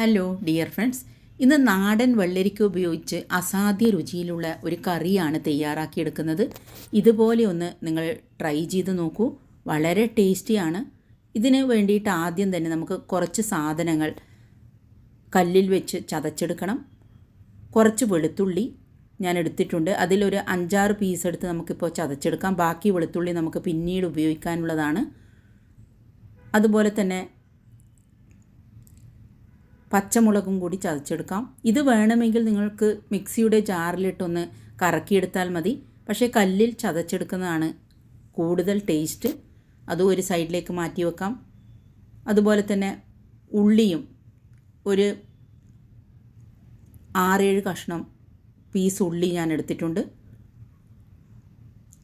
Hello dear friends ഇന്ന് നാടൻ വെള്ളരിക്ക ഉപയോഗിച്ച് അസാധ്യ രുചിയിലുള്ള ഒരു കറിയാണ് തയ്യാറാക്കിയെടുക്കുന്നത്. ഇതുപോലെ ഒന്ന് നിങ്ങൾ ട്രൈ ചെയ്ത് നോക്കൂ. വളരെ ടേസ്റ്റിയാണ് ഇതിന് വേണ്ടിയിട്ട് ആദ്യം തന്നെ നമുക്ക് കുറച്ച് സാധനങ്ങൾ കല്ലിൽ വെച്ച് ചതച്ചെടുക്കണം. കുറച്ച് വെളുത്തുള്ളി ഞാൻ എടുത്തിട്ടുണ്ട്. അതിലൊരു അഞ്ചാറ് പീസ് എടുത്ത് നമുക്കിപ്പോൾ ചതച്ചെടുക്കാം. ബാക്കി വെളുത്തുള്ളി നമുക്ക് പിന്നീട് ഉപയോഗിക്കാനുള്ളതാണ്. അതുപോലെ തന്നെ പച്ചമുളകും കൂടി ചതച്ചെടുക്കാം. ഇത് വേണമെങ്കിൽ നിങ്ങൾക്ക് മിക്സിയുടെ ജാറിലിട്ടൊന്ന് കറക്കിയെടുത്താൽ മതി. പക്ഷേ കല്ലിൽ ചതച്ചെടുക്കുന്നതാണ് കൂടുതൽ ടേസ്റ്റ്. അതും ഒരു സൈഡിലേക്ക് മാറ്റി വെക്കാം. അതുപോലെ തന്നെ ഉള്ളിയും ഒരു ആറേഴ് കഷ്ണം പീസ് ഉള്ളി ഞാൻ എടുത്തിട്ടുണ്ട്.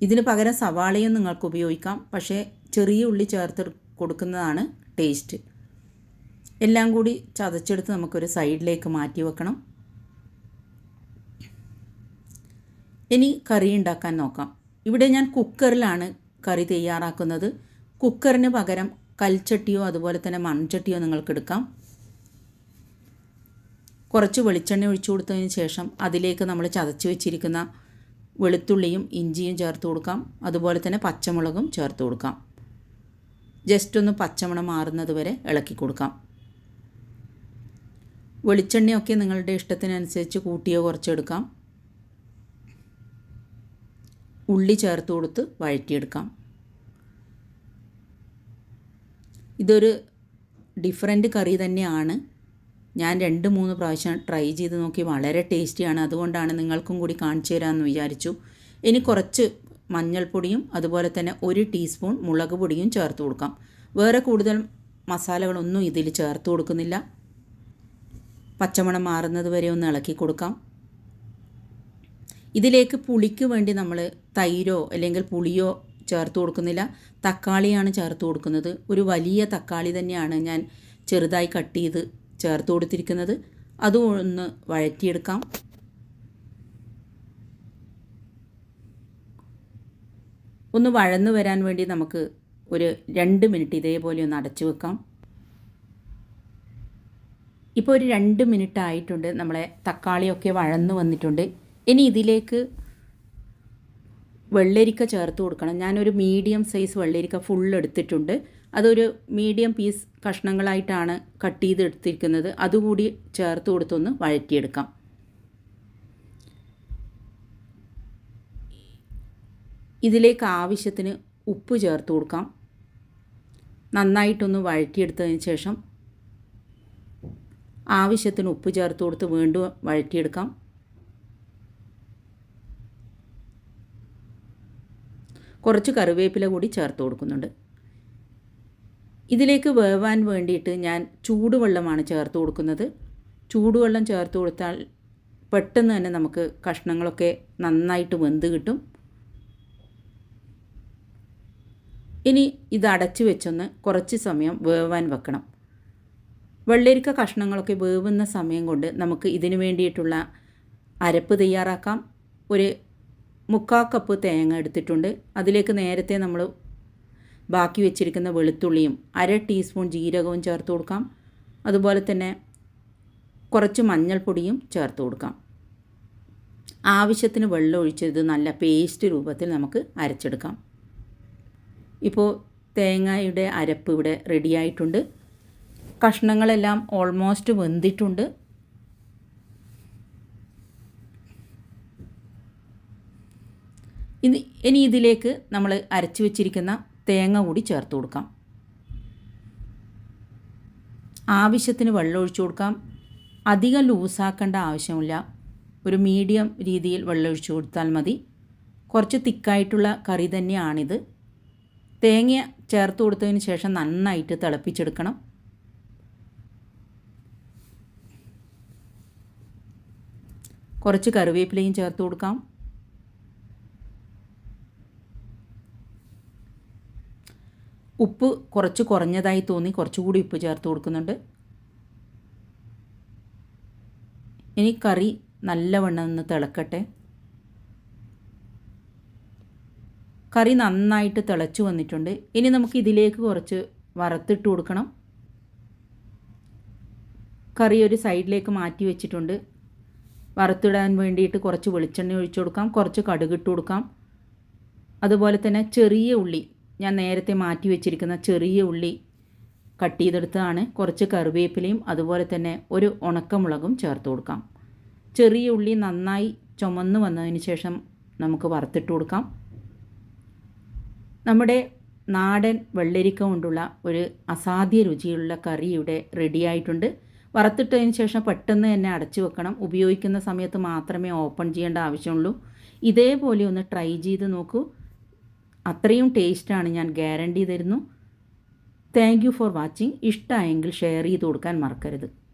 ഇതിന് പകരം സവാളയും നിങ്ങൾക്ക് ഉപയോഗിക്കാം. പക്ഷേ ചെറിയ ഉള്ളി ചേർത്ത് കൊടുക്കുന്നതാണ് ടേസ്റ്റ്. എല്ലാം കൂടി ചതച്ചെടുത്ത് നമുക്കൊരു സൈഡിലേക്ക് മാറ്റി വെക്കണം. ഇനി കറി ഉണ്ടാക്കാൻ നോക്കാം. ഇവിടെ ഞാൻ കുക്കറിലാണ് കറി തയ്യാറാക്കുന്നത്. കുക്കറിന് പകരം കൽച്ചട്ടിയോ അതുപോലെ തന്നെ മൺചട്ടിയോ നിങ്ങൾക്ക് എടുക്കാം. കുറച്ച് വെളിച്ചെണ്ണ ഒഴിച്ചു കൊടുത്തതിന് ശേഷം അതിലേക്ക് നമ്മൾ ചതച്ച് വെച്ചിരിക്കുന്ന വെളുത്തുള്ളിയും ഇഞ്ചിയും ചേർത്ത് കൊടുക്കാം. അതുപോലെ തന്നെ പച്ചമുളകും ചേർത്ത് കൊടുക്കാം. ജസ്റ്റ് ഒന്ന് പച്ചമണം മാറുന്നത് വരെ ഇളക്കി കൊടുക്കാം. വെളിച്ചെണ്ണയൊക്കെ നിങ്ങളുടെ ഇഷ്ടത്തിനനുസരിച്ച് കൂട്ടിയോ കുറച്ചെടുക്കാം ഉള്ളി ചേർത്ത് കൊടുത്ത് വഴറ്റിയെടുക്കാം. ഇതൊരു ഡിഫറെന്റ് കറി തന്നെയാണ്. ഞാൻ രണ്ട് മൂന്ന് പ്രാവശ്യം ട്രൈ ചെയ്ത് നോക്കി വളരെ ടേസ്റ്റിയാണ്. അതുകൊണ്ടാണ് നിങ്ങൾക്കും കൂടി കാണിച്ചു തരാമെന്ന് വിചാരിച്ചു. ഇനി കുറച്ച് മഞ്ഞൾപ്പൊടിയും അതുപോലെ തന്നെ ഒരു ടീസ്പൂൺ മുളക് പൊടിയും ചേർത്ത് കൊടുക്കാം. വേറെ കൂടുതൽ മസാലകളൊന്നും ഇതിൽ ചേർത്ത് കൊടുക്കുന്നില്ല. പച്ചമണം മാറുന്നത് വരെ ഒന്ന് ഇളക്കി കൊടുക്കാം. ഇതിലേക്ക് പുളിക്ക് വേണ്ടി നമ്മൾ തൈരോ അല്ലെങ്കിൽ പുളിയോ ചേർത്ത് കൊടുക്കുന്നില്ല. തക്കാളിയാണ് ചേർത്ത് കൊടുക്കുന്നത്. ഒരു വലിയ തക്കാളി തന്നെയാണ് ഞാൻ ചെറുതായി കട്ട് ചെയ്ത് ചേർത്ത് കൊടുത്തിരിക്കുന്നത്. അതും ഒന്ന് വഴറ്റിയെടുക്കാം. ഒന്ന് വഴന്നു വരാൻ വേണ്ടി നമുക്ക് ഒരു രണ്ട് മിനിറ്റ് ഇതേപോലെ ഒന്ന് അടച്ചു വെക്കാം. ഇപ്പോൾ ഒരു രണ്ട് മിനിറ്റ് ആയിട്ടുണ്ട് നമ്മളെ തക്കാളിയൊക്കെ വഴന്നു വന്നിട്ടുണ്ട്. ഇനി ഇതിലേക്ക് വെള്ളരിക്ക ചേർത്ത് കൊടുക്കണം. ഞാനൊരു മീഡിയം സൈസ് വെള്ളരിക്ക ഫുൾ എടുത്തിട്ടുണ്ട്. അതൊരു മീഡിയം പീസ് കഷ്ണങ്ങളായിട്ടാണ് കട്ട് ചെയ്ത് എടുത്തിരിക്കുന്നത്. അതുകൂടി ചേർത്ത് കൊടുത്തൊന്ന് വഴറ്റിയെടുക്കാം. ഇതിലേക്ക് ആവശ്യത്തിന് ഉപ്പ് ചേർത്ത് കൊടുക്കാം. നന്നായിട്ടൊന്ന് വഴറ്റിയെടുത്തതിന് ശേഷം ആവശ്യത്തിന് ഉപ്പ് ചേർത്ത് കൊടുത്ത് വീണ്ടും വഴറ്റിയെടുക്കാം. കുറച്ച് കറിവേപ്പില കൂടി ചേർത്ത് കൊടുക്കുന്നുണ്ട്. ഇതിലേക്ക് വേവാൻ വേണ്ടിയിട്ട് ഞാൻ ചൂടുവെള്ളമാണ് ചേർത്ത് കൊടുക്കുന്നത്. ചൂടുവെള്ളം ചേർത്ത് കൊടുത്താൽ പെട്ടെന്ന് തന്നെ നമുക്ക് കഷ്ണങ്ങളൊക്കെ നന്നായിട്ട് വെന്ത് കിട്ടും. ഇനി ഇത് അടച്ചു വെച്ചൊന്ന് കുറച്ച് സമയം വേവാൻ വെക്കണം. വെള്ളരിക്ക കഷ്ണങ്ങളൊക്കെ വേവുന്ന സമയം കൊണ്ട് നമുക്ക് ഇതിന് വേണ്ടിയിട്ടുള്ള അരപ്പ് തയ്യാറാക്കാം. ഒരു മുക്കാ കപ്പ് തേങ്ങ എടുത്തിട്ടുണ്ട്. അതിലേക്ക് നേരത്തെ നമ്മൾ ബാക്കി വെച്ചിരിക്കുന്ന വെളുത്തുള്ളിയും അര ടീസ്പൂൺ ജീരകവും ചേർത്ത് കൊടുക്കാം. അതുപോലെ തന്നെ കുറച്ച് മഞ്ഞൾപ്പൊടിയും ചേർത്ത് കൊടുക്കാം. ആവശ്യത്തിന് വെള്ളം ഒഴിച്ചത് നല്ല പേസ്റ്റ് രൂപത്തിൽ നമുക്ക് അരച്ചെടുക്കാം. ഇപ്പോൾ തേങ്ങയുടെ അരപ്പ് ഇവിടെ റെഡിയായിട്ടുണ്ട് കഷ്ണങ്ങളെല്ലാം ഓൾമോസ്റ്റ് വെന്തിട്ടുണ്ട്. ഇനി ഇനി ഇതിലേക്ക് നമ്മൾ അരച്ചു വെച്ചിരിക്കുന്ന തേങ്ങ കൂടി ചേർത്ത് കൊടുക്കാം. ആവശ്യത്തിന് വെള്ളം ഒഴിച്ചു കൊടുക്കാം. അധികം ലൂസാക്കേണ്ട ആവശ്യമില്ല. ഒരു മീഡിയം രീതിയിൽ വെള്ളം ഒഴിച്ചു കൊടുത്താൽ മതി. കുറച്ച് തിക്കായിട്ടുള്ള കറി തന്നെയാണിത്. തേങ്ങ ചേർത്ത് കൊടുത്തതിന് ശേഷം നന്നായിട്ട് തിളപ്പിച്ചെടുക്കണം. കുറച്ച് കറിവേപ്പിലയും ചേർത്ത് കൊടുക്കാം. ഉപ്പ് കുറച്ച് കുറഞ്ഞതായി തോന്നി കുറച്ചുകൂടി ഉപ്പ് ചേർത്ത് കൊടുക്കുന്നുണ്ട്. ഇനി കറി നല്ലവണ്ണം ഒന്ന് തിളക്കട്ടെ. കറി നന്നായിട്ട് തിളച്ചു വന്നിട്ടുണ്ട്. ഇനി നമുക്ക് ഇതിലേക്ക് കുറച്ച് വറുത്തിട്ട് കൊടുക്കണം. കറി ഒരു സൈഡിലേക്ക് മാറ്റി വെച്ചിട്ടുണ്ട്. വറുത്തിടാൻ വേണ്ടിയിട്ട് കുറച്ച് വെളിച്ചെണ്ണ ഒഴിച്ചു കൊടുക്കാം. കുറച്ച് കടുകിട്ട് കൊടുക്കാം. അതുപോലെ തന്നെ ചെറിയ ഉള്ളി. ഞാൻ നേരത്തെ മാറ്റി വെച്ചിരിക്കുന്ന ചെറിയ ഉള്ളി കട്ട് ചെയ്തെടുത്തതാണ്. കുറച്ച് കറിവേപ്പിലയും അതുപോലെ തന്നെ ഒരു ഉണക്കമുളകും ചേർത്ത് കൊടുക്കാം. ചെറിയ ഉള്ളി നന്നായി ചുമന്ന് വന്നതിന് ശേഷം നമുക്ക് വറുത്തിട്ട് കൊടുക്കാം. നമ്മുടെ നാടൻ വെള്ളരിക്ക കൊണ്ടുള്ള ഒരു അസാധ്യ രുചിയുള്ള കറി ഇവിടെ റെഡിയായിട്ടുണ്ട് വറുത്തിട്ടതിന് ശേഷം പെട്ടെന്ന് തന്നെ അടച്ചു വെക്കണം. ഉപയോഗിക്കുന്ന സമയത്ത് മാത്രമേ ഓപ്പൺ ചെയ്യേണ്ട ആവശ്യമുള്ളൂ. ഇതേപോലെ ഒന്ന് ട്രൈ ചെയ്ത് നോക്കൂ. അത്രയും ടേസ്റ്റാണ് ഞാൻ ഗ്യാരണ്ടി തരുന്നു. താങ്ക് യു ഫോർ വാച്ചിങ് ഇഷ്ടമായെങ്കിൽ ഷെയർ ചെയ്ത് കൊടുക്കാൻ മറക്കരുത്.